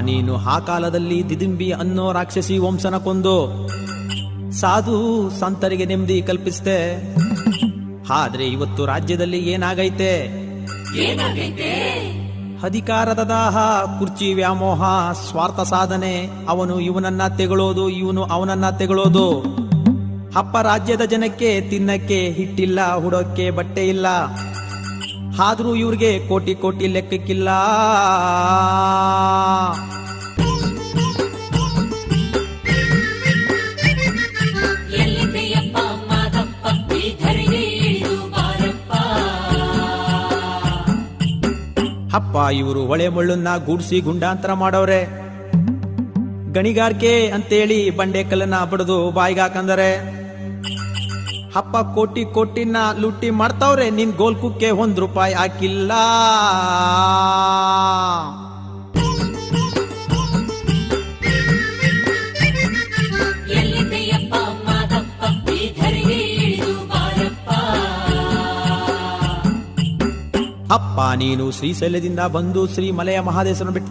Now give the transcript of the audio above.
ನೀನು ಆ ಕಾಲದಲ್ಲಿ ದಿದಿಂಬಿ ಅನ್ನೋ ರಾಕ್ಷಸಿ ವಂಶನ ಕೊಂದು ಸಾಧು ಸಂತರಿಗೆ ನೆಮ್ಮದಿ ಕಲ್ಪಿಸ್ತೆ ಆದ್ರೆ ಇವತ್ತು ರಾಜ್ಯದಲ್ಲಿ ಏನಾಗೈತೆ? ಅಧಿಕಾರದ ದಾಹ ಕುರ್ಚಿ ವ್ಯಾಮೋಹ ಸ್ವಾರ್ಥ ಸಾಧನೆ ಅವನು ಇವನನ್ನ ತೆಗಳೋದು ಇವನು ಅವನನ್ನ ತೆಗಳೋದು. ಅಪ್ಪ ರಾಜ್ಯದ ಜನಕ್ಕೆ ತಿನ್ನಕ್ಕೆ ಹಿಟ್ಟಿಲ್ಲ ಹುಡೋಕ್ಕೆ ಬಟ್ಟೆ ಇಲ್ಲ. ಆದ್ರೂ ಇವ್ರಿಗೆ ಕೋಟಿ ಕೋಟಿ ಲೆಕ್ಕಕ್ಕಿಲ್ಲ. ಅಪ್ಪ ಇವರು ಹೊಳೆ ಮುಳ್ಳನ್ನ ಗೂಡ್ಸಿ ಗುಂಡಾಂತರ ಮಾಡೋರೆ. ಗಣಿಗಾರಿಕೆ ಅಂತೇಳಿ ಬಂಡೆ ಕಲ್ಲನ್ನ ಬಡಿದು ಬಾಯಿಗಾಕಂದರೆ ಅಪ್ಪ ಕೋಟಿ ಕೋಟಿನ ಲುಟ್ಟಿ ಮಾಡ್ತಾವ್ರೆ ನಿನ್ ಗೋಲ್ಕುಕ್ಕೆ ಒಂದ್ ರೂಪಾಯಿ ಹಾಕಿಲ್ಲ. ಅಪ್ಪ ನೀನು ಶ್ರೀಶೈಲದಿಂದ ಬಂದು ಶ್ರೀ ಮಲೆಯ ಮಹಾದೇಶನ ಬಿಟ್ಟು